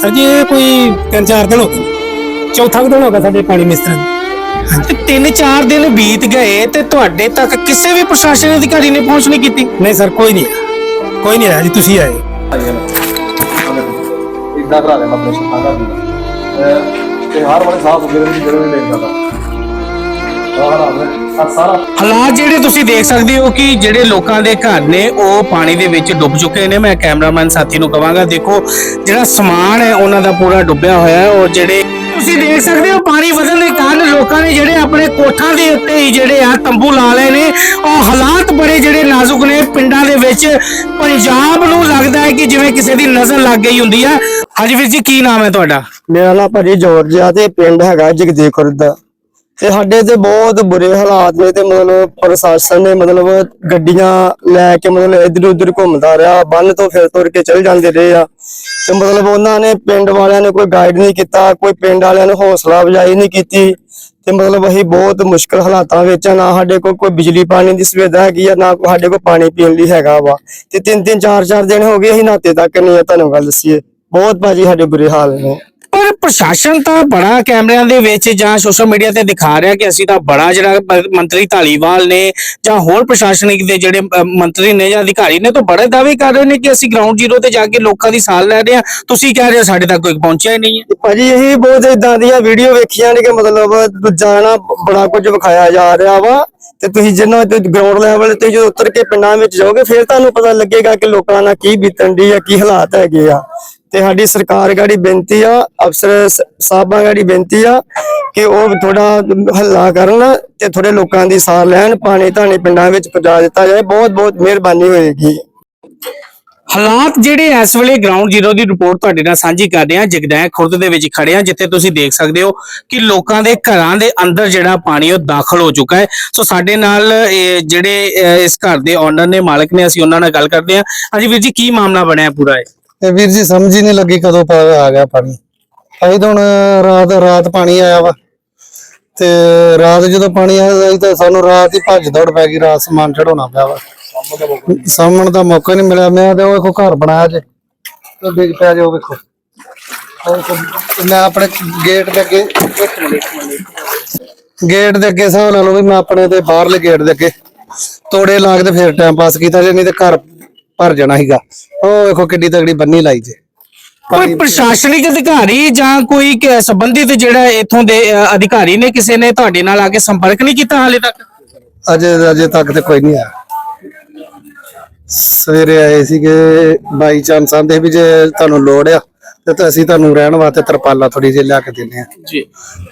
Sir ਜੀ ਇਹ ਕੋਈ ਤਿੰਨ ਚਾਰ ਦਿਨ ਹੋ ਗਏ। ਚੌਥਾ ਕੁ ਦਿਨ ਹੋ ਗਿਆ ਸਾਡੇ ਪਾਣੀ ਮਿਸਤਰੀ ਤੇ ਤਿੰਨ ਚਾਰ ਦਿਨ ਬੀਤ ਗਏ ਤੇ ਤੁਹਾਡੇ ਤੱਕ ਕਿਸੇ ਵੀ ਪ੍ਰਸ਼ਾਸਨ ਅਧਿਕਾਰੀ ਨੇ ਪਹੁੰਚ ਨਹੀਂ ਕੀਤੀ? ਨਹੀਂ ਸਰ ਕੋਈ ਨਹੀਂ। ਆਇਆ। ਕੋਈ ਨਹੀਂ ਆਇਆ ਜੀ ਤੁਸੀਂ ਆਏ। ਇਦਾਂ ਕਰਾ ਦੇਣਾ ਆਪਣੇ ਸ਼ਤਾਂ ਦਾ ਵੀ। ਤੇ ਹਰ ਵਾਲੇ ਸਾਫ਼ ਹੋ ਗਏ ਨੇ ਜਿਹੜੇ ਵੀ ਜਾਂਦਾ ਆਹ ਰਾਤ ਸਾਰਾ ਹਾਲਾਤ ਜਿਹੜੇ ਤੁਸੀਂ ਦੇਖ ਸਕਦੇ ਹੋ ਕਿ ਜਿਹੜੇ ਲੋਕਾਂ ਦੇ ਘਰ ਨੇ, ਉਹ ਪਾਣੀ ਦੇ ਵਿੱਚ ਡੁੱਬ ਚੁੱਕੇ ਨੇ। ਮੈਂ ਕੈਮਰਾਮੈਨ ਸਾਥੀ ਨੂੰ ਕਵਾਂਗਾ, ਦੇਖੋ ਜਿਹੜਾ ਸਮਾਨ ਹੈ, ਉਹਨਾਂ ਦਾ ਪੂਰਾ ਡੁੱਬਿਆ ਹੋਇਆ ਹੈ ਔਰ ਜਿਹੜੇ ਤੁਸੀਂ ਦੇਖ ਸਕਦੇ ਹੋ, ਪਾਣੀ ਵਧਣ ਦੇ ਕਾਰਨ ਲੋਕਾਂ ਨੇ ਜਿਹੜੇ ਆਪਣੇ ਕੋਠਾਂ ਦੇ ਉੱਤੇ ਹੀ ਜਿਹੜੇ ਆ ਤੰਬੂ ਲਾ ਲਏ ਨੇ। ਉਹ ਹਾਲਾਤ ਬੜੇ ਜਿਹੜੇ ਨਾਜ਼ੁਕ ਨੇ। ਪਿੰਡਾਂ ਦੇ ਵਿੱਚ ਪੰਜਾਬ ਨੂੰ ਲੱਗਦਾ ਹੈ ਕਿ ਜਿਵੇਂ ਕਿਸੇ ਦੀ ਨਜ਼ਰ ਲੱਗ ਗਈ ਹੁੰਦੀ ਹੈ ਹਾਂਜੀ ਵੀਰ ਜੀ, ਕੀ ਨਾਮ ਹੈ ਤੁਹਾਡਾ? ਮੇਰਾ ਨਾਮ ਭਾਜੀ ਜੋਰਜ ਤੇ ਪਿੰਡ ਹੈਗਾ ਜਗਦੀਪ ਖੁਰਦ। ਤੇ ਸਾਡੇ ਤੇ ਬਹੁਤ ਬੁਰੇ ਹਾਲਾਤ ਨੇ ਤੇ ਮਤਲਬ ਪ੍ਰਸ਼ਾਸਨ ਨੇ ਮਤਲਬ ਗੱਡੀਆਂ ਲੈ ਕੇ ਮਤਲਬ ਇਧਰ ਉਧਰ ਘੁੰਮਦਾ ਰਿਹਾ, ਬੰਨ ਤੋਂ ਫਿਰ ਤੁਰ ਕੇ ਚਲ ਜਾਂਦੇ ਰਹੇ ਆ। ਤੇ ਮਤਲਬ ਉਹਨਾਂ ਨੇ ਪਿੰਡ ਵਾਲਿਆਂ ਨੇ ਕੋਈ ਗਾਈਡ ਨਹੀਂ ਕੀਤਾ, ਕੋਈ ਪਿੰਡ ਵਾਲਿਆਂ ਨੇ ਹੌਸਲਾ ਅਫਜ਼ਾਈ ਨਹੀਂ ਕੀਤੀ। ਤੇ ਮਤਲਬ ਅਸੀਂ ਬਹੁਤ ਮੁਸ਼ਕਲ ਹਾਲਾਤਾਂ ਵਿੱਚ ਆ, ਨਾ ਸਾਡੇ ਕੋਲ ਕੋਈ ਬਿਜਲੀ ਪਾਣੀ ਦੀ ਸੁਵਿਧਾ ਹੈਗੀ ਆ, ਨਾ ਸਾਡੇ ਕੋਲ ਪਾਣੀ ਪੀਣ ਲਈ ਹੈਗਾ ਵਾ। ਤੇ ਤਿੰਨ ਤਿੰਨ ਚਾਰ ਚਾਰ ਦਿਨ ਹੋ ਗਏ ਅਸੀਂ ਨਾਤੇ ਤੱਕ ਨਹੀਂ ਆ, ਤੁਹਾਨੂੰ ਗੱਲ ਦੱਸੀਏ। ਬਹੁਤ ਭਾਜੀ ਸਾਡੇ ਬੁਰੇ ਹਾਲ ਨੇ। ਪ੍ਰਸ਼ਾਸਨ ਤਾਂ ਬੜਾ ਕੈਮਰਿਆਂ ਦੇ ਵਿੱਚ ਜਾਂ ਸੋਸ਼ਲ ਮੀਡੀਆ ਤੇ ਦਿਖਾ ਰਿਹਾ ਕਿ ਅਸੀਂ ਤਾਂ ਬੜਾ ਜਿਹੜਾ ਮੰਤਰੀ ਧਾਲੀਵਾਲ ਨੇ ਜਾਂ ਹੋਰ ਪ੍ਰਸ਼ਾਸਨਿਕ ਦੇ ਜਿਹੜੇ ਮੰਤਰੀ ਨੇ ਜਾਂ ਅਧਿਕਾਰੀ ਨੇ ਤਾਂ ਬੜੇ ਦਾਅਵੇ ਕਰ ਰਹੇ ਨੇ ਕਿ ਅਸੀਂ ਗਰਾਊਂਡ ਜ਼ੀਰੋ ਤੇ ਜਾ ਕੇ ਲੋਕਾਂ ਦੀ ਸਾਲ ਲੈ ਰਹੇ ਹਾਂ। ਤੁਸੀਂ ਕਹਿ ਰਹੇ ਹੋ ਸਾਡੇ ਤੱਕ ਕੋਈ ਪਹੁੰਚਿਆ ਹੀ ਨਹੀਂ ਹੈ। ਭਾਜੀ ਇਹ ਬਹੁਤ ਇਦਾਂ ਦੀਆਂ ਵੀਡੀਓ ਵੇਖੀਆਂ ਨੇ ਕਿ ਮਤਲਬ ਦੂਜਾ ਬੜਾ ਕੁਝ ਵਿਖਾਇਆ ਜਾ ਰਿਹਾ ਵਾ। ਤੇ ਤੁਸੀਂ ਜਿੰਨਾ ਤੇ ਗਰਾਊਂਡ ਲੈਵਲ ਤੇ ਜਦੋਂ ਉਤਰ ਕੇ ਪਿੰਡਾਂ ਵਿੱਚ ਜਾਓਗੇ, ਫਿਰ ਤੁਹਾਨੂੰ ਪਤਾ ਲੱਗੇਗਾ ਕਿ ਲੋਕਾਂ ਨਾਲ ਕੀ ਬੀਤਣ ਦੀ ਆ, ਕੀ ਹਾਲਾਤ ਹੈਗੇ ਆ। ਤੇ ਸਾਡੀ ਸਰਕਾਰ ਗਾੜੀ ਬੇਨਤੀ ਆ, ਅਫਸਰ ਸਾਹਿਬਾਂ ਗਾੜੀ ਬੇਨਤੀ ਆ ਕਿ ਉਹ ਥੋੜਾ ਹੱਲਾ ਕਰਨ ਤੇ ਥੋੜੇ ਲੋਕਾਂ ਦੀ ਸਾਰ ਲੈਣ, ਪਾਣੀ ਧਾਣੀ ਪਿੰਡਾਂ ਵਿੱਚ ਪਹੁੰਚਾ ਦਿੱਤਾ ਜਾਏ। ਬਹੁਤ ਬਹੁਤ ਮਿਹਰਬਾਨੀ ਹੋਏਗੀ। ਹਾਲਾਤ ਜਿਹੜੇ ਇਸ ਵੇਲੇ ਗਰਾਊਂਡ ਜ਼ੀਰੋ ਦੀ ਰਿਪੋਰਟ ਤੁਹਾਡੇ ਨਾਲ ਸਾਂਝੀ ਕਰ ਰਹੇ ਹਾਂ। ਜਗਦੈਂ ਖੁਰਦ ਦੇ ਵਿੱਚ ਖੜੇ ਹਾਂ, ਜਿੱਥੇ ਤੁਸੀਂ ਦੇਖ ਸਕਦੇ ਹੋ ਕਿ ਲੋਕਾਂ ਦੇ ਘਰਾਂ ਦੇ ਅੰਦਰ ਜਿਹੜਾ ਪਾਣੀ ਉਹ ਦਾਖਲ ਹੋ ਚੁੱਕਾ ਹੈ। ਸੋ ਸਾਡੇ ਨਾਲ ਜਿਹੜੇ ਇਸ ਘਰ ਦੇ ਓਨਰ ਨੇ, ਮਾਲਕ ਨੇ, ਅਸੀਂ ਉਹਨਾਂ ਨਾਲ ਗੱਲ ਕਰਦੇ ਹਾਂ। ਹਾਂਜੀ ਵੀਰ ਜੀ, ਕੀ ਮਾਮਲਾ ਬਣਿਆ ਪੂਰਾ ਹੈ ਇਹ ਵੀਰ ਜੀ ਸਮਝ ਹੀ ਨਹੀਂ ਲੱਗੀ ਕਦੋਂ ਪਾ ਆ ਗਿਆ ਪਾਣੀ। ਅਸੀਂ ਤਾਂ ਹੁਣ ਰਾਤ ਰਾਤ ਪਾਣੀ ਆਇਆ ਵਾ। ਤੇ ਰਾਤ ਜਦੋਂ ਪਾਣੀ ਆਇਆ ਅਸੀਂ ਤਾਂ ਸਾਨੂੰ ਰਾਤ ਹੀ ਭੱਜ ਦੌੜ ਪੈ ਗਈ, ਰਾਤ ਸਮਾਨ ਚੜਾਉਣਾ ਪਿਆ ਵਾ। ਸਾਹਮਣ ਦਾ ਮੌਕਾ ਨਹੀਂ ਮਿਲਿਆ। ਮੈਂ ਤੇ ਉਹ ਵੇਖੋ ਘਰ ਬਣਾਇਆ ਜੇ। ਤੇ ਡਿੱਗ ਪਿਆ ਜੇ, ਉਹ ਵੇਖੋ। ਮੈਂ ਆਪਣੇ ਗੇਟ ਦੇ ਅੱਗੇ ਗੇਟ ਦੇ ਅੱਗੇ ਹਿਸਾਬ ਲਾ ਲਓ ਵੀ ਮੈਂ ਆਪਣੇ ਤੇ ਬਾਹਰਲੇ ਗੇਟ ਦੇ ਅੱਗੇ ਤੋੜੇ ਲਾ ਕੇ ਤੇ ਫਿਰ ਟਾਈਮ ਪਾਸ ਕੀਤਾ। ਜੇ ਨਹੀਂ ਤੇ ਘਰ ਭਰ ਜਾਣਾ ਸੀਗਾ। ਉਹ ਵੇਖੋ ਕਿੱਡੀ ਤਗੜੀ ਬੰਨੀ ਲਾਈ ਜੇ। ਕੋਈ ਪ੍ਰਸ਼ਾਸਨਿਕ ਅਧਿਕਾਰੀ ਜਾਂ ਕੋਈ ਸੰਬੰਧਿਤ ਜਿਹੜਾ ਇਥੋਂ ਦੇ ਅਧਿਕਾਰੀ ਨੇ ਕਿਸੇ ਨੇ ਤੁਹਾਡੇ ਨਾਲ ਆ ਕੇ ਸੰਪਰਕ ਨਹੀਂ ਕੀਤਾ ਹਾਲੇ ਤੱਕ? ਅਜੇ ਅਜੇ ਤੱਕ ਤੇ ਕੋਈ ਨਹੀਂ ਆਇਆ। ਸਵੇਰੇ ਆਏ ਸੀਗੇ ਬਾਈ ਚਾਂਸ ਆਂਦੇ ਵੀ ਜੇ ਤੁਹਾਨੂੰ ਲੋੜ ਆ ਤੇ ਤਾਂ ਅਸੀਂ ਤੁਹਾਨੂੰ ਰਹਿਣ ਵਾਸਤੇ ਤਰਪਾਲਾ ਥੋੜੀ ਜਿਹੀ ਲਿਆ ਕੇ ਦਿੰਦੇ ਆ ਜੀ।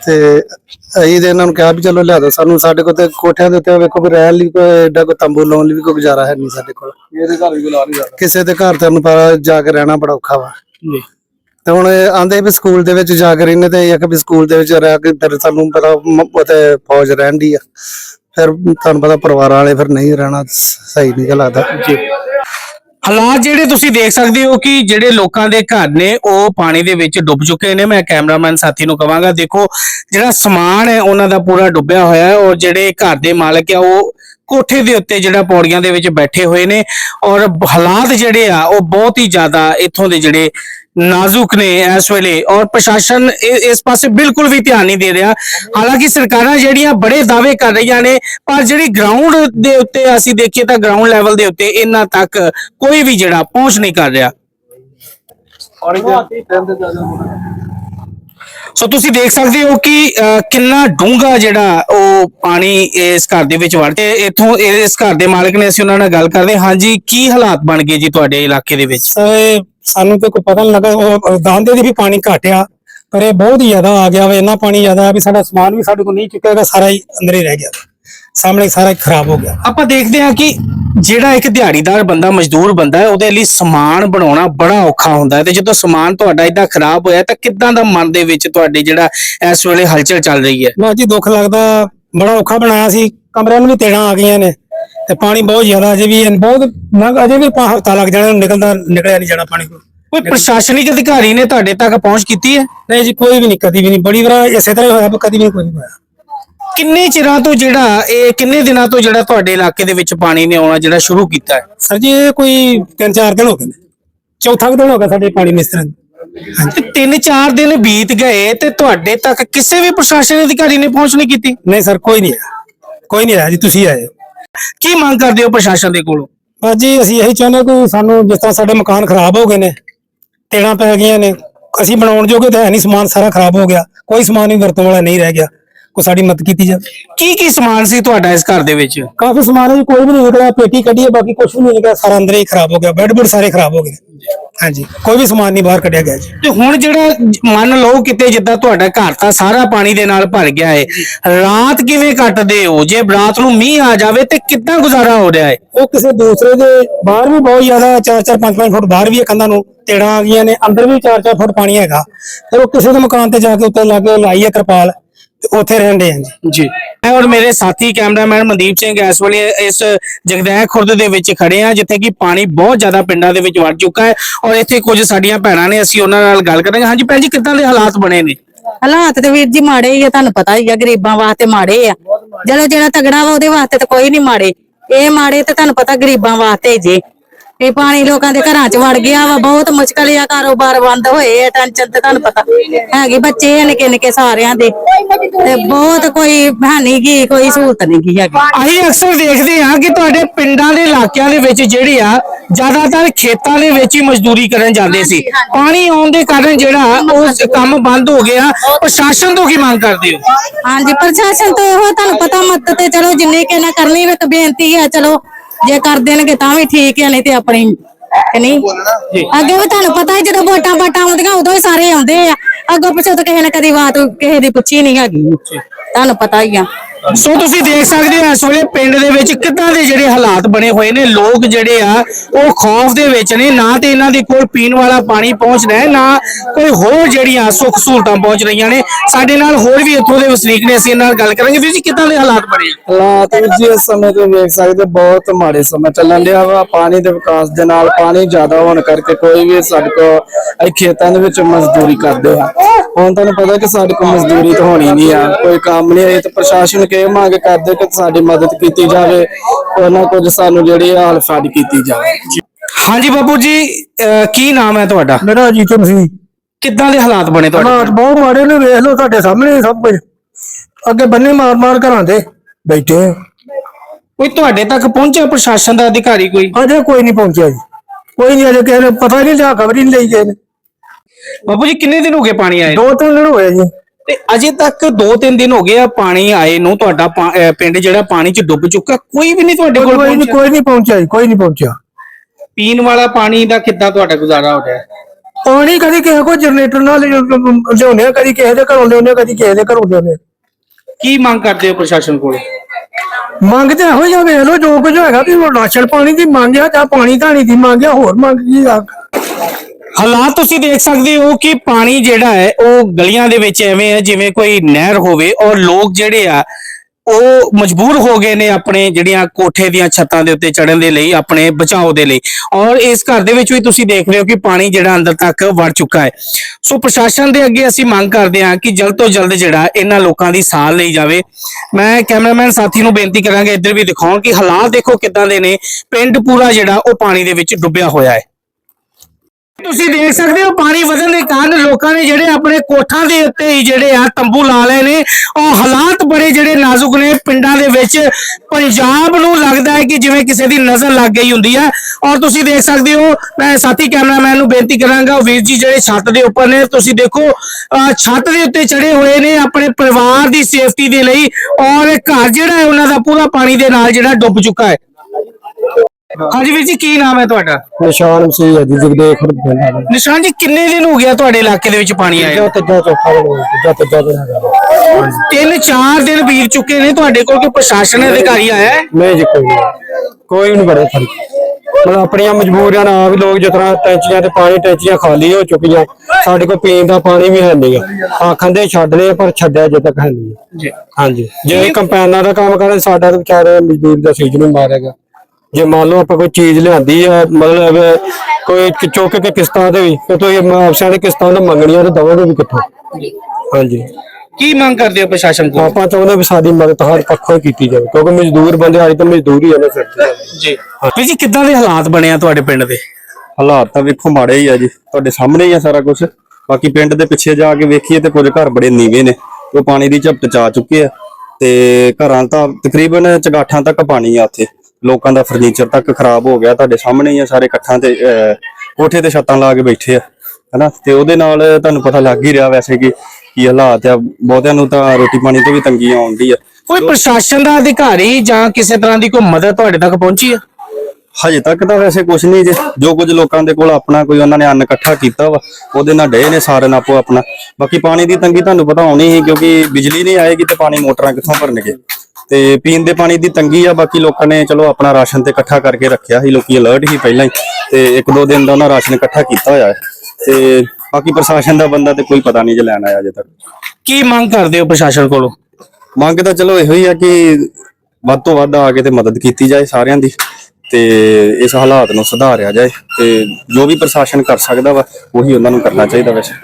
ਤੇ ਅਸੀਂ ਤੇ ਇਹਨਾਂ ਨੂੰ ਕਿਹਾ ਵੀ ਚਲੋ ਲਿਆ ਦਿਓ ਸਾਨੂੰ ਸਾਡੇ ਕੋਲ ਤੇ ਕੋਠਿਆਂ ਦੇ ਉੱਤੇ ਵੇਖੋ ਵੀ ਰਹਿਣ ਲਈ ਕੋਈ ਐਡਾ ਕੋਈ ਤੰਬੂ ਲਾਉਣ ਲਈ ਵੀ ਕੋਈ ਗੁਜ਼ਾਰਾ ਹੈ ਨਹੀਂ ਸਾਡੇ ਕੋਲ। ਇਹਦੇ ਘਰ ਵੀ ਲਾ ਨਹੀਂ ਜਾਂਦਾ ਕਿਸੇ ਦੇ ਘਰ ਤੁਹਾਨੂੰ ਪਤਾ ਜਾ ਕੇ ਰਹਿਣਾ ਬੜਾ ਔਖਾ ਵਾ। ਜੀ। ਤੇ ਹੁਣ ਆਂਦੇ ਵੀ ਸਕੂਲ ਦੇ ਵਿੱਚ ਜਾ ਕੇ ਰਹਿੰਦੇ ਤੇ ਇਹ ਕਿ ਵੀ ਸਕੂਲ ਦੇ ਵਿੱਚ ਰਹਿ ਕੇ ਫਿਰ ਸਾਨੂੰ ਪਤਾ ਉੱਥੇ ਫੌਜ ਰਹਿੰਦੀ ਆ। ਫਿਰ ਤੁਹਾਨੂੰ ਪਤਾ ਪਰਿਵਾਰ ਵਾਲੇ ਫਿਰ ਨਹੀਂ ਰਹਿਣਾ ਸਹੀ ਨਹੀਂ ਲੱਗਦਾ। ਜੀ। ਹਾਲਾਤ ਜਿਹੜੇ ਤੁਸੀਂ ਦੇਖ ਸਕਦੇ ਹੋ ਕਿ ਜਿਹੜੇ ਲੋਕਾਂ ਦੇ ਘਰ ਨੇ, ਉਹ ਪਾਣੀ ਦੇ ਵਿੱਚ ਡੁੱਬ ਚੁੱਕੇ ਨੇ। ਮੈਂ ਕੈਮਰਾਮੈਨ ਸਾਥੀ ਨੂੰ ਕਵਾਂਗਾ, ਦੇਖੋ ਜਿਹੜਾ ਸਮਾਨ ਹੈ, ਉਹਨਾਂ ਦਾ ਪੂਰਾ ਡੁੱਬਿਆ ਹੋਇਆ ਹੈ ਔਰ ਜਿਹੜੇ ਘਰ ਦੇ ਮਾਲਕ ਆ, ਉਹ ਕੋਠੇ ਦੇ ਉੱਤੇ ਜਿਹੜਾ ਪੌੜੀਆਂ ਦੇ ਵਿੱਚ ਬੈਠੇ ਹੋਏ ਨੇ ਔਰ ਹਾਲਾਤ ਜਿਹੜੇ ਆ, ਉਹ ਬਹੁਤ ਹੀ ਜ਼ਿਆਦਾ ਇੱਥੋਂ ਦੇ ਜਿਹੜੇ ਨਾਜ਼ੁਕ ਨੇ ਇਸ ਵੇਲੇ ਔਰ ਪ੍ਰਸ਼ਾਸਨ ਇਸ ਪਾਸੇ ਬਿਲਕੁਲ ਵੀ ਧਿਆਨ ਨਹੀਂ ਦੇ ਰਿਹਾ ਹਾਲਾਂਕਿ ਸਰਕਾਰਾਂ ਜਿਹੜੀਆਂ ਬੜੇ ਦਾਅਵੇ ਕਰ ਰਹੀਆਂ ਨੇ ਪਰ ਜਿਹੜੀ ਗਰਾਊਂਡ ਦੇ ਉੱਤੇ ਅਸੀਂ ਦੇਖੀਏ ਤਾਂ ਗਰਾਊਂਡ ਲੈਵਲ ਦੇ ਉੱਤੇ ਇਹਨਾਂ ਤੱਕ ਕੋਈ ਵੀ ਜਿਹੜਾ ਪਹੁੰਚ ਨਹੀਂ ਕਰ ਰਿਹਾ ਜਾ ਸੋ ਤੁਸੀਂ ਦੇਖ ਸਕਦੇ ਹੋ ਕਿ ਕਿੰਨਾ ਡੂੰਘਾ ਜਿਹੜਾ ਉਹ ਪਾਣੀ ਇਸ ਘਰ ਦੇ ਵਿੱਚ ਵੜ ਤੇ ਇਥੋਂ ਇਸ ਘਰ ਦੇ ਮਾਲਕ ਨੇ ਅਸੀਂ ਉਹਨਾਂ ਨਾਲ ਗੱਲ ਕਰਦੇ ਹਾਂ। ਹਾਂਜੀ ਕੀ ਹਾਲਾਤ ਬਣ ਗਏ ਜੀ ਤੁਹਾਡੇ ਇਲਾਕੇ ਦੇ ਵਿੱਚ ਸਰ ਸਾਨੂੰ ਤੇ ਕੋਈ ਪਤਾ ਨਹੀਂ ਲੱਗਾ, ਉਹ ਦਾੰਦੇ ਦੀ ਵੀ ਪਾਣੀ ਘਟਿਆ, ਪਰ ਇਹ ਬਹੁਤ ਹੀ ਜ਼ਿਆਦਾ ਆ ਗਿਆ ਵਾ, ਇੰਨਾ ਪਾਣੀ ਜ਼ਿਆਦਾ ਆ ਵੀ ਸਾਡਾ ਸਮਾਨ ਵੀ ਸਾਡੇ ਕੋਲ ਨਹੀਂ ਚੁੱਕਿਆਗਾ ਸਾਰਾ ਹੀ ਅੰਦਰ ਹੀ ਰਹਿ ਗਿਆ। ਸਾਹਮਣੇ ਸਾਰਾ ਹੀ ਖਰਾਬ ਹੋ ਗਿਆ। ਆਪਾਂ ਦੇਖਦੇ ਹਾਂ ਕਿ ਜਿਹੜਾ ਇੱਕ ਦਿਹਾੜੀਦਾਰ ਬੰਦਾ, ਮਜ਼ਦੂਰ ਬੰਦਾ ਹੈ, ਉਹਦੇ ਲਈ ਸਮਾਨ ਬਣਾਉਣਾ ਬੜਾ ਔਖਾ ਹੁੰਦਾ ਹੈ ਤੇ ਜਦੋਂ ਸਮਾਨ ਤੁਹਾਡਾ ਇਦਾਂ ਖਰਾਬ ਹੋਇਆ, ਤਾਂ ਕਿੱਦਾਂ ਦਾ ਮਨ ਦੇ ਵਿੱਚ ਤੁਹਾਡੇ ਜਿਹੜਾ ਇਸ ਵੇਲੇ ਹਲਚਲ ਚੱਲ ਰਹੀ ਹੈ? ਨਾ ਜੀ, ਦੁੱਖ ਲੱਗਦਾ, ਬੜਾ ਔਖਾ ਬਣਾਇਆ ਸੀ। ਕਮਰਿਆਂ ਨੂੰ ਵੀ ਤੇੜਾਂ ਆ ਗਈਆਂ ਨੇ ਤੇ ਪਾਣੀ ਬਹੁਤ ਜ਼ਿਆਦਾ ਅਜੇ ਵੀ ਬਹੁਤ ਨਾ ਅਜੇ ਵੀ ਹਫਤਾ ਲੱਗ ਜਾਣਾ ਨਿਕਲਦਾ ਨਿਕਲਿਆ ਨਹੀਂ ਜਾਣਾ ਪਾਣੀ ਕੋਲ। ਕੋਈ ਪ੍ਰਸ਼ਾਸਨਿਕ ਅਧਿਕਾਰੀ ਨੇ ਤੁਹਾਡੇ ਤੱਕ ਪਹੁੰਚ ਕੀਤੀ ਹੈ? ਨਹੀਂ ਜੀ ਕੋਈ ਵੀ ਨਹੀਂ ਕਦੀ ਵੀ ਨਹੀਂ। ਬੜੀ ਵਾਰ ਇਸੇ ਤਰ੍ਹਾਂ ਹੋਇਆ ਪਰ ਕਦੀ ਵੀ ਕੋਈ ਨਹੀਂ ਹੋਇਆ। ਕਿੰਨੇ ਚਿਰਾਂ ਤੋਂ ਜਿਹੜਾ ਇਹ ਕਿੰਨੇ ਦਿਨਾਂ ਤੋਂ ਜਿਹੜਾ ਤੁਹਾਡੇ ਇਲਾਕੇ ਦੇ ਵਿੱਚ ਪਾਣੀ ਨੇ ਆਉਣਾ ਜਿਹੜਾ ਸ਼ੁਰੂ ਕੀਤਾ ਹੈ? ਸਰ ਜੀ ਇਹ ਕੋਈ ਤਿੰਨ ਚਾਰ ਦਿਨ ਹੋ ਗਏ ਨੇ। ਚੌਥਾ ਕੁ ਦਿਨ ਹੋ ਗਿਆ ਸਾਡੇ ਪਾਣੀ ਮਿਸਤਰੀ ਨੂੰ ਤੇ ਤਿੰਨ ਚਾਰ ਦਿਨ ਬੀਤ ਗਏ ਤੇ ਤੁਹਾਡੇ ਤੱਕ ਕਿਸੇ ਵੀ ਪ੍ਰਸ਼ਾਸਨ ਅਧਿਕਾਰੀ ਨੇ ਪਹੁੰਚ ਨਹੀਂ ਕੀਤੀ? ਨਹੀਂ ਸਰ ਕੋਈ ਨਹੀਂ ਆਇਆ। ਕੋਈ ਨਹੀਂ ਆਇਆ ਜੀ ਤੁਸੀਂ ਆਏ ਕੀ ਮੰਗ ਕਰਦੇ ਹੋ ਪ੍ਰਸ਼ਾਸਨ ਦੇ ਕੋਲੋਂ? ਬਸ ਜੀ ਅਸੀਂ ਇਹੀ ਚਾਹੁੰਦੇ ਕਿ ਸਾਨੂੰ ਜਿਸ ਤਰ੍ਹਾਂ ਸਾਡੇ ਮਕਾਨ ਖਰਾਬ ਹੋ ਗਏ ਨੇ ਟੇੜਾਂ ਪੈ ਗਈਆਂ ਨੇ ਅਸੀਂ ਬਣਾਉਣ ਜੋਗੇ ਤਾਂ ਹੈ ਨਹੀਂ ਸਮਾਨ ਸਾਰਾ ਖਰਾਬ ਹੋ ਗਿਆ ਕੋਈ ਸਮਾਨ ਵੀ ਵਰਤੋਂ ਵਾਲਾ ਨਹੀਂ ਰਹਿ ਗਿਆ। ਕੋਈ ਸਾਡੀ ਮਦਦ ਕੀਤੀ ਜਾਵੇ? ਕੀ ਕੀ ਸਮਾਨ ਸੀ ਤੁਹਾਡਾ ਇਸ ਘਰ ਦੇ ਵਿੱਚ? ਕਾਫੀ ਸਮਾਨ ਹੈ ਜੀ, ਕੋਈ ਵੀ ਨਹੀਂ ਨਿਕਲਿਆ ਪੇਟੀ ਕੱਢੀ ਹੈ ਬਾਕੀ ਕੁਝ ਵੀ ਨਹੀਂ ਨਿਕਲਿਆ ਸਾਰਾ ਅੰਦਰ ਹੀ ਖਰਾਬ ਹੋ ਗਿਆ ਬੈੱਡ ਬੁੱਡ ਸਾਰੇ ਖਰਾਬ ਹੋ ਗਏ। ਹਾਂਜੀ ਕੋਈ ਵੀ ਸਮਾਨ ਨਹੀਂ ਬਾਹਰ ਕੱਢਿਆ ਗਿਆ ਜੀ। ਤੇ ਹੁਣ ਜਿਹੜਾ ਜ- ਮੰਨ ਲਓ ਕਿਤੇ ਜਿੱਦਾਂ ਤੁਹਾਡਾ ਘਰ ਤਾਂ ਸਾਰਾ ਪਾਣੀ ਦੇ ਨਾਲ ਭਰ ਗਿਆ ਹੈ ਰਾਤ ਕਿਵੇਂ ਕੱਟਦੇ ਹੋ? ਜੇ ਰਾਤ ਨੂੰ ਮੀਂਹ ਆ ਜਾਵੇ ਤੇ ਕਿੱਦਾਂ ਗੁਜ਼ਾਰਾ ਹੋ ਰਿਹਾ ਹੈ ਉਹ ਕਿਸੇ ਦੂਸਰੇ ਦੇ ਬਾਹਰ ਵੀ ਬਹੁਤ ਜ਼ਿਆਦਾ 4-4 5-5 ਫੁੱਟ ਬਾਹਰ ਵੀ ਹੈ ਕੰਧਾਂ ਨੂੰ ਤੇੜਾਂ ਆ ਗਈਆਂ ਨੇ ਅੰਦਰ ਵੀ 4-4 ਫੁੱਟ ਪਾਣੀ ਹੈਗਾ। ਫਿਰ ਉਹ ਕਿਸੇ ਦੇ ਮਕਾਨ ਤੇ ਜਾ ਕੇ ਉੱਤੇ ਲਾਗੇ ਲਾਈ ਹੈ ਤਰਪਾਲ ਤੇ ਉੱਥੇ ਰਹਿੰਦੇ ਆ ਜੀ। ਜੀ। ਮੈਂ ਔਰ ਮੇਰੇ ਸਾਥੀ ਕੈਮਰਾਮੈਨ ਮਨਦੀਪ ਸਿੰਘ ਇਸ ਵੇਲੇ ਇਸ ਜਗਦੈਖ ਖੁਰਦ ਦੇ ਵਿੱਚ ਖੜੇ ਆ ਜਿੱਥੇ ਕਿ ਪਾਣੀ ਬਹੁਤ ਜ਼ਿਆਦਾ ਪਿੰਡਾਂ ਦੇ ਵਿੱਚ ਵੜ ਚੁੱਕਾ ਹੈ ਔਰ ਇੱਥੇ ਕੁਝ ਸਾਡੀਆਂ ਭੈਣਾਂ ਨੇ ਅਸੀਂ ਉਹਨਾਂ ਨਾਲ ਗੱਲ ਕਰਾਂਗੇ ਹਾਂਜੀ ਭੈਣ ਜੀ ਕਿੱਦਾਂ ਦੇ ਹਾਲਾਤ ਬਣੇ ਨੇ? ਹਾਲਾਤ ਤੇ ਵੀਰ ਜੀ ਮਾੜੇ ਹੀ ਆ ਤੁਹਾਨੂੰ ਪਤਾ ਹੀ ਆ ਗਰੀਬਾਂ ਵਾਸਤੇ ਮਾੜੇ ਆ। ਚਲੋ ਜਿਹੜਾ ਤਗੜਾ ਵਾ ਉਹਦੇ ਵਾਸਤੇ ਤਾਂ ਕੋਈ ਨਹੀਂ ਮਾੜੇ। ਇਹ ਮਾੜੇ ਤੇ ਤੁਹਾਨੂੰ ਪਤਾ ਗਰੀਬਾਂ ਵਾਸਤੇ ਜੇ। ਇਹ ਪਾਣੀ ਲੋਕਾਂ ਦੇ ਘਰਾਂ 'ਚ ਵੜ ਗਿਆ ਵਾ ਬਹੁਤ ਮੁਸ਼ਕਲ ਆ ਕਾਰੋਬਾਰ ਬੰਦ ਹੋਏ ਆ ਟੈਨਸ਼ਨ ਤੇ ਤੁਹਾਨੂੰ ਪਤਾ ਹੈਗੇ ਬੱਚੇ ਆ ਨਿੱਕੇ ਨਿੱਕੇ ਸਾਰਿਆਂ ਦੇ ਤੇ ਬਹੁਤ ਕੋਈ ਹਾਨੀ ਗੀ ਕੋਈ ਸਹੂਲਤ ਨਹੀਂ ਗੀ ਹੈਗੀ। ਅਸੀਂ ਅਕਸਰ ਦੇਖਦੇ ਹਾਂ ਕਿ ਤੁਹਾਡੇ ਪਿੰਡਾਂ ਦੇ ਇਲਾਕਿਆਂ ਦੇ ਵਿੱਚ ਜਿਹੜੀ ਆ ਜ਼ਿਆਦਾਤਰ ਖੇਤਾਂ ਦੇ ਵਿੱਚ ਹੀ ਮਜ਼ਦੂਰੀ ਕਰਨ ਜਾਂਦੇ ਸੀ। ਪਾਣੀ ਆਉਣ ਦੇ ਕਾਰਨ ਜਿਹੜਾ ਉਹ ਕੰਮ ਬੰਦ ਹੋ ਗਿਆ। ਪ੍ਰਸ਼ਾਸਨ ਤੋਂ ਕੀ ਮੰਗ ਕਰਦੇ ਹੋ? ਹਾਂਜੀ ਪ੍ਰਸ਼ਾਸਨ ਤੋਂ ਇਹੋ ਤੁਹਾਨੂੰ ਪਤਾ ਮਦਦ ਤੇ ਚਲੋ ਜਿੰਨੇ ਕਿ ਨਾ ਕਰਨੀ ਵੀ ਇੱਕ ਬੇਨਤੀ ਆ ਚਲੋ ਜੇ ਕਰ ਦੇਣਗੇ ਤਾਂ ਵੀ ਠੀਕ ਆ ਨਹੀਂ ਤੇ ਆਪਣੀ ਕਿ ਨਹੀਂ? ਅੱਗੇ ਵੀ ਤੁਹਾਨੂੰ ਪਤਾ ਹੈ ਜਦੋਂ ਵੋਟਾਂ ਪਾਟਾਂ ਆਉਂਦੀਆਂ ਉਦੋਂ ਹੀ ਸਾਰੇ ਆਉਂਦੇ ਆ। ਅੱਗੋਂ ਪਿੱਛੋਂ ਤਾਂ ਕਿਸੇ ਨੇ ਕਦੀ ਬਾਤ ਕਿਸੇ ਦੀ ਪੁੱਛੀ ਨਹੀਂ ਹੈਗੀ। ਤੁਹਾਨੂੰ ਪਤਾ ਹੀ ਆ। ਸੋ ਤੁਸੀਂ ਦੇਖ ਸਕਦੇ ਹੋ ਇਸ ਵੇਲੇ ਪਿੰਡ ਦੇ ਵਿੱਚ ਕਿੱਦਾਂ ਦੇ ਜਿਹੜੇ ਹਾਲਾਤ ਬਣੇ ਹੋਏ ਨੇ। ਲੋਕ ਜਿਹੜੇ ਆ ਉਹ ਖੌਫ ਦੇ ਵਿੱਚ ਨੇ। ਨਾ ਤੇ ਇਹਨਾਂ ਦੇ ਕੋਲ ਪੀਣ ਵਾਲਾ ਪਾਣੀ ਪਹੁੰਚ ਰਿਹਾ ਹੈ, ਨਾ ਕੋਈ ਹੋਰ ਜਿਹੜੀਆਂ ਸੁੱਖ ਸਹੂਲਤਾਂ ਪਹੁੰਚ ਰਹੀਆਂ ਨੇ। ਸਾਡੇ ਨਾਲ ਹੋਰ ਵੀ ਇੱਥੋਂ ਦੇ ਵਸਨੀਕ ਨੇ ਅਸੀਂ ਇਹਨਾਂ ਨਾਲ ਗੱਲ ਕਰਾਂਗੇ। ਵੀਰ ਜੀ ਕਿੱਦਾਂ ਦੇ ਹਾਲਾਤ ਬਣੇ? ਹਾਲਾਤ ਜੀ ਇਸ ਸਮੇਂ ਤੇ ਵੇਖ ਸਕਦੇ ਬਹੁਤ ਮਾੜੇ ਸਮਾਂ ਚੱਲਣ ਡਿਆ ਵਾ। ਪਾਣੀ ਦੇ ਵਿਕਾਸ ਦੇ ਨਾਲ ਪਾਣੀ ਜ਼ਿਆਦਾ ਹੋਣ ਕਰਕੇ ਕੋਈ ਵੀ ਸਾਡੇ ਕੋਲ ਖੇਤਾਂ ਦੇ ਵਿੱਚ ਮਜ਼ਦੂਰੀ ਕਰਦੇ ਆ ਹੁਣ ਤੁਹਾਨੂੰ ਪਤਾ ਕਿ ਸਾਡੇ ਕੋਲ ਮਜ਼ਦੂਰੀ ਤਾਂ ਹੋਣੀ ਨਹੀਂ ਆ। ਕੋਈ ਕੰਮ ਨਹੀਂ ਹੈ ਤੇ ਪ੍ਰਸ਼ਾਸਨ ਕੇ ਮੰਗ ਕਰਦੇ ਕਿ ਸਾਡੀ ਮਦਦ ਕੀਤੀ ਜਾਵੇ ਉਹਨਾਂ ਕੁਝ ਸਾਨੂੰ ਜਿਹੜੀ ਆ ਹਲ ਫੜ ਕੀਤੀ ਜਾਵੇ। ਹਾਂਜੀ ਬਾਪੂ ਜੀ ਅਹ ਕੀ ਨਾਮ ਹੈ ਤੁਹਾਡਾ? ਮੇਰਾ ਜੀਤਨ ਸੀ। ਕਿੱਦਾਂ ਦੇ ਹਾਲਾਤ ਬਣੇ ਤੁਹਾਡੇ? ਹਾਲਾਤ ਬਹੁਤ ਮਾੜੇ ਨੇ ਵੇਖ ਲਓ ਤੁਹਾਡੇ ਸਾਹਮਣੇ ਹੀ ਸਭ ਕੁਝ। ਅੱਗੇ ਬੰਨੇ ਮਾਰ ਮਾਰ ਘਰਾਂ ਦੇ ਬੈਠੇ ਆ। ਕੋਈ ਤੁਹਾਡੇ ਤੱਕ ਪਹੁੰਚਿਆ ਪ੍ਰਸ਼ਾਸਨ ਦਾ ਅਧਿਕਾਰੀ ਕੋਈ? ਅਜੇ ਕੋਈ ਨਹੀਂ ਪਹੁੰਚਿਆ ਜੀ। ਕੋਈ ਨਹੀਂ ਅਜੇ ਕਿਸੇ ਨੇ ਪਤਾ ਹੀ ਨਹੀਂ ਲਿਆ ਖਬਰ ਹੀ ਨਹੀਂ ਲਈ ਕਿਸੇ ਨੇ। ਬਾਪੂ ਜੀ ਕਿੰਨੇ ਦਿਨ ਹੋ ਗਏ ਪਾਣੀ ਆਏ ਦੋ ਤਿੰਨ ਦਿਨ ਹੋਏ ਜੀ। ਤੇ ਅਜੇ ਤੱਕ 2-3 ਦਿਨ ਹੋ ਗਏ ਆ ਪਾਣੀ ਆਏ ਨੂੰ ਤੁਹਾਡਾ ਪਿੰਡ ਜਿਹੜਾ ਪਾਣੀ 'ਚ ਡੁੱਬ ਚੁੱਕਾ ਕੋਈ ਵੀ ਨਹੀਂ ਤੁਹਾਡੇ ਕੋਲ ਕੋਈ ਨਹੀਂ ਪਹੁੰਚਿਆ। ਕੋਈ ਨਹੀਂ ਪਹੁੰਚਿਆ ਕੋਈ ਨਹੀਂ ਪਹੁੰਚਿਆ। ਪੀਣ ਵਾਲਾ ਪਾਣੀ ਦਾ ਕਿੱਦਾਂ ਤੁਹਾਡਾ ਗੁਜ਼ਾਰਾ ਹੋ ਰਿਹਾ? ਪਾਣੀ ਕਦੀ ਕਿਸੇ ਕੋ ਜਨਰੇਟਰ ਨਾਲ ਲਿਆਉਂਦੇ ਆ ਕਦੀ ਕਿਸੇ ਦੇ ਘਰੋਂ ਲਿਆਉਂਦੇ ਆ ਕਦੀ ਕਿਸੇ ਦੇ ਘਰੋਂ ਲਿਆਉਂਦੇ ਕੀ ਮੰਗ ਕਰਦੇ ਹੋ ਪ੍ਰਸ਼ਾਸਨ ਕੋਲ? ਮੰਗ ਤੇ ਇਹੋ ਜਿਹਾ ਵੇਖ ਲਓ ਜੋ ਕੁਝ ਹੈਗਾ ਵੀ ਉਹ ਰਾਸ਼ਨ ਪਾਣੀ ਦੀ ਮੰਗ ਆ ਜਾਂ ਪਾਣੀ ਧਾਣੀ ਦੀ ਮੰਗ ਆ ਹੋਰ ਮੰਗ ਕੀ ਆ? ਹਾਲਾਤ ਤੁਸੀਂ ਦੇਖ ਸਕਦੇ ਹੋ ਕਿ ਪਾਣੀ ਜਿਹੜਾ ਹੈ, ਉਹ ਗਲੀਆਂ ਦੇ ਵਿੱਚ ਐਵੇਂ ਹੈ, ਜਿਵੇਂ ਕੋਈ ਨਹਿਰ ਹੋਵੇ ਔਰ ਲੋਕ ਜਿਹੜੇ ਆ, ਉਹ ਮਜਬੂਰ ਹੋ ਗਏ ਨੇ ਆਪਣੇ ਜਿਹੜੀਆਂ ਕੋਠੇ ਦੀਆਂ ਛੱਤਾਂ ਦੇ ਉੱਤੇ ਚੜਨ ਦੇ ਲਈ, ਆਪਣੇ ਬਚਾਓ ਦੇ ਲਈ। ਔਰ ਇਸ ਘਰ ਦੇ ਵਿੱਚ ਵੀ ਤੁਸੀਂ ਦੇਖ ਰਹੇ ਹੋ ਕਿ ਪਾਣੀ ਜਿਹੜਾ ਅੰਦਰ ਤੱਕ ਵੜ ਚੁੱਕਾ ਹੈ। ਸੋ ਪ੍ਰਸ਼ਾਸਨ ਦੇ ਅੱਗੇ ਅਸੀਂ ਮੰਗ ਕਰਦੇ ਹਾਂ ਕਿ ਜਲਦ ਤੋਂ ਜਲਦ ਜਿਹੜਾ ਇਹਨਾਂ ਲੋਕਾਂ ਦੀ ਸਾਹ ਲਈ ਜਾਵੇ। ਮੈਂ ਕੈਮਰਾਮੈਨ ਸਾਥੀ ਨੂੰ ਬੇਨਤੀ ਕਰਾਂਗਾ ਇੱਧਰ ਵੀ ਦਿਖਾਉਣ ਕਿ ਹਾਲਾਤ ਦੇਖੋ ਕਿੱਦਾਂ ਦੇ ਨੇ। ਪਿੰਡ ਪੂਰਾ ਜਿਹੜਾ ਉਹ ਪਾਣੀ ਦੇ ਵਿੱਚ ਡੁੱਬਿਆ ਹੋਇਆ ਹੈ। ਤੁਸੀਂ ਦੇਖ ਸਕਦੇ ਹੋ ਪਾਣੀ ਵਧਣ ਦੇ ਕਾਰਨ ਲੋਕਾਂ ਨੇ ਜਿਹੜੇ ਆਪਣੇ ਕੋਠਾਂ ਦੇ ਉੱਤੇ ਹੀ ਜਿਹੜੇ ਆ ਤੰਬੂ ਲਾ ਲਏ ਨੇ, ਉਹ ਹਾਲਾਤ ਬੜੇ ਜਿਹੜੇ ਨਾਜ਼ੁਕ ਨੇ। ਪਿੰਡਾਂ ਦੇ ਵਿੱਚ ਪੰਜਾਬ ਨੂੰ ਲੱਗਦਾ ਹੈ ਕਿ ਜਿਵੇਂ ਕਿਸੇ ਦੀ ਨਜ਼ਰ ਲੱਗ ਗਈ ਹੁੰਦੀ ਹੈ ਔਰ ਤੁਸੀਂ ਦੇਖ ਸਕਦੇ ਹੋ, ਮੈਂ ਸਾਥੀ ਕੈਮਰਾਮੈਨ ਨੂੰ ਬੇਨਤੀ ਕਰਾਂਗਾ, ਵੀਰ ਜੀ ਜਿਹੜੇ ਛੱਤ ਦੇ ਉੱਪਰ ਨੇ, ਤੁਸੀਂ ਦੇਖੋ ਅਹ ਛੱਤ ਦੇ ਉੱਤੇ ਚੜੇ ਹੋਏ ਨੇ ਆਪਣੇ ਪਰਿਵਾਰ ਦੀ ਸੇਫਟੀ ਦੇ ਲਈ। ਔਰ ਘਰ ਜਿਹੜਾ ਹੈ, ਉਹਨਾਂ ਦਾ ਪੂਰਾ ਪਾਣੀ ਦੇ ਨਾਲ ਜਿਹੜਾ ਡੁੱਬ ਚੁੱਕਾ ਹੈ। ਹਾਂਜੀ ਵੀਰ ਜੀ ਕੀ ਨਾਮ ਹੈ ਤੁਹਾਡਾ? ਨਿਸ਼ਾਨ ਸੀ ਜੀ ਜਗਦੇ ਖੁਦ ਪਿੰਡ ਦਾ ਨਿਸ਼ਾਨ ਜੀ ਕਿੰਨੇ ਦਿਨ ਹੋ ਗਿਆ ਤੁਹਾਡੇ ਇਲਾਕੇ ਦੇ ਵਿੱਚ ਪਾਣੀ ਆਇਆ? ਤੱਜਾ ਚੌਥਾ ਤੱਜਾ ਤੱਜਾ ਦਿਨ ਹੈਗਾ ਤਿੰਨ ਚਾਰ ਦਿਨ ਬੀਤ ਚੁੱਕੇ ਨੇ ਤੁਹਾਡੇ ਕੋਲ ਕੋਈ ਪ੍ਰਸ਼ਾਸਨ ਅਧਿਕਾਰੀ ਆਇਆ ਹੈ? ਨਹੀਂ ਜੀ ਕੋਈ ਨਹੀਂ। ਕੋਈ ਨਹੀਂ ਬੜੇ ਫ਼ਰਕ ਮਤਲਬ ਆਪਣੀਆਂ ਮਜਬੂਰੀਆਂ ਨਾਲ ਵੀ ਲੋਕ ਜਿਸ ਤਰ੍ਹਾਂ ਟੈਂਚੀਆਂ ਤੇ ਪਾਣੀ ਟੈਂਚੀਆਂ ਖਾਲੀ ਹੋ ਚੁੱਕੀਆਂ। ਸਾਡੇ ਕੋਲ ਪੀਣ ਦਾ ਪਾਣੀ ਵੀ ਹੈ ਨਹੀਂ ਆਖਣ ਦੇ ਛੱਡ ਲਏ ਪਰ ਛੱਡਿਆ ਅਜੇ ਤੱਕ ਹੈ ਨਹੀਂ। ਜੀ। ਹਾਂਜੀ। ਜੇ। ਕੰਪੈਨਾਂ ਦਾ ਕੰਮ ਕਰਨ ਸਾਡਾ ਵਿਚਾਰੇ ਮਜ਼ਦੂਰ ਦਾ ਸੀਜ਼ਨ ਹੀ ਮਾਰੇਗਾ ਜੇ ਮੰਨ ਲਓ ਆਪਾਂ ਕੋਈ ਚੀਜ਼ ਲਿਆਂਦੀ ਆ ਮਤਲਬ ਕੋਈ ਚੁੱਕ ਕੇ ਕਿਸ਼ਤਾਂ ਤੇ ਵੀ ਤੇ ਤੁਸੀਂ ਆਪਸਾਂ ਦੇ ਕਿਸ਼ਤਾਂ ਤਾਂ ਮੰਗਣੀਆਂ ਤੇ ਦਵਾਂਗੇ ਵੀ ਕਿੱਥੋਂ? ਹਾਂਜੀ। ਕੀ ਮੰਗ ਕਰਦੇ ਹੋ ਪ੍ਰਸ਼ਾਸਨ ਕੋਲ? ਆਪਾਂ ਚਾਹੁੰਦੇ ਵੀ ਸਾਡੀ ਮਦਦ ਹਰ ਪੱਖੋਂ ਕੀਤੀ ਜਾਵੇ ਕਿਉਂਕਿ ਮਜ਼ਦੂਰ ਬੰਦੇ ਆਈ ਤਾਂ ਮਜ਼ਦੂਰੀ ਹੈ ਨਾ ਫਿਰ। ਜੀ। ਜੀ ਕਿੱਦਾਂ ਦੇ ਹਾਲਾਤ ਬਣੇ ਆ ਤੁਹਾਡੇ ਪਿੰਡ ਦੇ? ਹਾਲਾਤ ਤਾਂ ਵੇਖੋ ਮਾੜੇ ਹੀ ਆ ਜੀ ਤੁਹਾਡੇ ਸਾਹਮਣੇ ਹੀ ਆ ਸਾਰਾ ਕੁਝ ਬਾਕੀ ਪਿੰਡ ਦੇ ਪਿੱਛੇ ਜਾ ਕੇ ਵੇਖੀਏ ਤੇ ਕੁਝ ਘਰ ਬੜੇ ਨੀਵੇਂ ਨੇ ਉਹ ਪਾਣੀ ਦੀ ਝਪਟ ਚ ਆ ਚੁੱਕੇ ਆ। ਤੇ ਘਰਾਂ ਤਾਂ ਤਕਰੀਬਨ ਚਗਾਠਾਂ ਤੱਕ ਪਾਣੀ ਆ ਉੱਥੇ। ਲੋਕਾਂ ਦਾ ਫਰਨੀਚਰ ਤੱਕ ਖਰਾਬ ਹੋ ਗਿਆ ਤੁਹਾਡੇ ਸਾਹਮਣੇ ਹੀ ਆ ਸਾਰੇ ਇਕੱਠਾਂ ਤੇ ਕੋਠੇ ਤੇ ਛੱਤਾਂ ਲਾ ਕੇ ਬੈਠੇ ਆ ਹਨਾ? ਤੇ ਉਹਦੇ ਨਾਲ ਤੁਹਾਨੂੰ ਪਤਾ ਲੱਗ ਹੀ ਰਿਹਾ ਵੈਸੇ ਕਿ ਕੀ ਹਾਲਾਤ ਆ। ਬਹੁਤਿਆਂ ਨੂੰ ਤਾਂ ਰੋਟੀ ਪਾਣੀ ਤੋਂ ਵੀ ਤੰਗੀ ਆਉਂਦੀ ਆ। ਕੋਈ ਪ੍ਰਸ਼ਾਸਨ ਦਾ ਅਧਿਕਾਰੀ ਜਾਂ ਕਿਸੇ ਤਰ੍ਹਾਂ ਦੀ ਕੋਈ ਮਦਦ ਤੁਹਾਡੇ ਤੱਕ ਪਹੁੰਚੀ ਹੈ ਹਜੇ ਤੱਕ ਤਾਂ ਵੈਸੇ ਕੁਝ ਨਹੀਂ ਜੇ। ਜੋ ਕੁਝ ਲੋਕਾਂ ਦੇ ਕੋਲ ਆਪਣਾ ਕੋਈ ਉਹਨਾਂ ਨੇ ਅੰਨ ਇਕੱਠਾ ਕੀਤਾ ਵਾ ਉਹਦੇ ਨਾਲ ਡੇ ਨੇ ਸਾਰੇ ਆਪੋ ਆਪਣਾ ਬਾਕੀ ਪਾਣੀ ਦੀ ਤੰਗੀ ਤੁਹਾਨੂੰ ਪਤਾ ਹੋਣੀ ਸੀ ਕਿਉਂਕਿ ਬਿਜਲੀ ਨਹੀਂ ਆਏਗੀ ਤੇ ਪਾਣੀ ਮੋਟਰਾਂ ਕਿੱਥੋਂ ਭਰਨਗੇ? ਤੇ ਪੀਣ ਦੇ ਪਾਣੀ ਦੀ ਤੰਗੀ ਆ ਬਾਕੀ ਲੋਕਾਂ ਨੇ ਚਲੋ ਆਪਣਾ ਰਾਸ਼ਨ ਤੇ ਇਕੱਠਾ ਕਰਕੇ ਰੱਖਿਆ ਸੀ ਲੋਕੀ ਅਲਰਟ ਸੀ ਪਹਿਲਾਂ ਹੀ ਤੇ ਇੱਕ ਦੋ ਦਿਨ ਦਾ ਉਹਨਾਂ ਰਾਸ਼ਨ ਇਕੱਠਾ ਕੀਤਾ ਹੋਇਆ ਹੈ। ਤੇ ਬਾਕੀ ਪ੍ਰਸ਼ਾਸਨ ਦਾ ਬੰਦਾ ਤੇ ਕੋਈ ਪਤਾ ਨਹੀਂ ਜੇ ਲੈਣ ਆਇਆ ਅਜੇ ਤੱਕ। ਕੀ ਮੰਗ ਕਰਦੇ ਹੋ ਪ੍ਰਸ਼ਾਸਨ ਕੋਲੋਂ? ਮੰਗ ਤਾਂ ਚਲੋ ਇਹੋ ਹੀ ਆ ਕਿ ਵੱਧ ਤੋਂ ਵੱਧ ਆ ਕੇ ਤੇ ਮਦਦ ਕੀਤੀ ਜਾਏ ਸਾਰਿਆਂ ਦੀ ਤੇ ਇਸ ਹਾਲਾਤ ਨੂੰ ਸੁਧਾਰਿਆ ਜਾਏ ਤੇ ਜੋ ਵੀ ਪ੍ਰਸ਼ਾਸਨ ਕਰ ਸਕਦਾ ਵਾ ਉਹੀ ਉਹਨਾਂ ਨੂੰ ਕਰਨਾ ਚਾਹੀਦਾ ਵੈਸੇ।